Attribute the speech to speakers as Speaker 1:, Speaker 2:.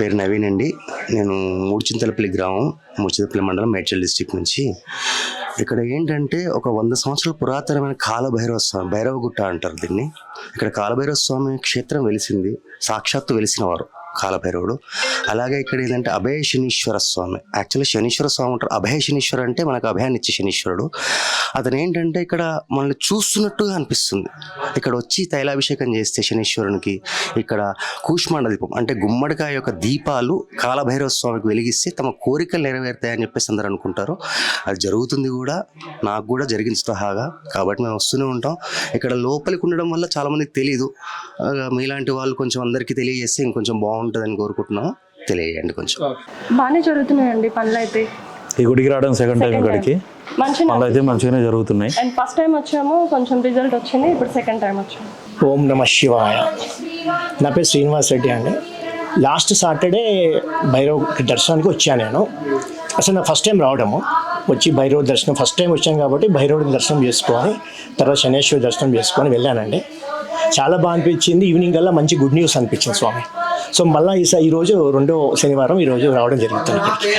Speaker 1: పేరు నవీన్ అండి. నేను మూడుచింతలపల్లి గ్రామం మూడుచింతలపల్లి మండలం మేడ్చల్ డిస్టిక్ నుంచి. ఇక్కడ ఏంటంటే ఒక వంద సంవత్సరాల పురాతనమైన కాలభైరవ స్వామి భైరవ గుట్ట అంటారు దీన్ని. ఇక్కడ కాలభైరవ స్వామి క్షేత్రం వెలిసింది సాక్షాత్తు వెలిసిన వారు కాలభైరవుడు. అలాగే ఇక్కడ ఏంటంటే అభయ శనీశ్వర స్వామి. యాక్చువల్లీ శనీశ్వర స్వామి ఉంటారు. అభయ శనీశ్వర అంటే మనకు అభయాన్ని ఇచ్చే శనీశ్వరుడు. అతను ఏంటంటే ఇక్కడ మనల్ని చూస్తున్నట్టుగా అనిపిస్తుంది. ఇక్కడ వచ్చి తైలాభిషేకం చేస్తే శనీశ్వరునికి ఇక్కడ కూష్మాండ దీపం అంటే గుమ్మడికాయ యొక్క దీపాలు కాలభైరవ స్వామికి వెలిగిస్తే తమ కోరికలు నెరవేరుతాయని చెప్పేసి అందరూ అనుకుంటారు. అది జరుగుతుంది కూడా. నాకు కూడా జరిగింది స్వహాగా కాబట్టి మేము వస్తూనే ఉంటాం. ఇక్కడ లోపలికి ఉండడం వల్ల చాలామందికి తెలియదు మీలాంటి వాళ్ళు కొంచెం అందరికీ తెలియజేస్తే ఇంకొంచెం బాగుంటుందని కోరుకుంటున్నాం తెలియజేయండి కొంచెం.
Speaker 2: బాగానే జరుగుతున్నాయండి పనులు అయితే
Speaker 3: ఈ గుడికి రావడం సెకండ్ టైం ఇక్కడికి. పనులు అయితే మంచిగానే జరుగుతున్నాయి.
Speaker 2: అండ్ ఫస్ట్ టైం వచ్చాము కొంచెం రిజల్ట్ వచ్చింది ఇప్పుడు సెకండ్ టైం వచ్చాము.
Speaker 4: ఓం నమ శివాయ. నా పేరు శ్రీనివాస్ రెడ్డి అండి. లాస్ట్ సాటర్డే భైరవ్ దర్శనానికి వచ్చాను నేను. అసలు నా ఫస్ట్ టైం రావడము. వచ్చి భైరవ దర్శనం ఫస్ట్ టైం వచ్చాను కాబట్టి భైరవుడి దర్శనం చేసుకొని తర్వాత శనేశ్వరి దర్శనం చేసుకొని వెళ్ళానండి. చాలా బాగా అనిపించింది. ఈవినింగ్ కల్లా మంచి గుడ్ న్యూస్ అనిపించింది స్వామి. సో మళ్ళీ ఈ ఈరోజు రెండో శనివారం ఈరోజు రావడం జరుగుతుంది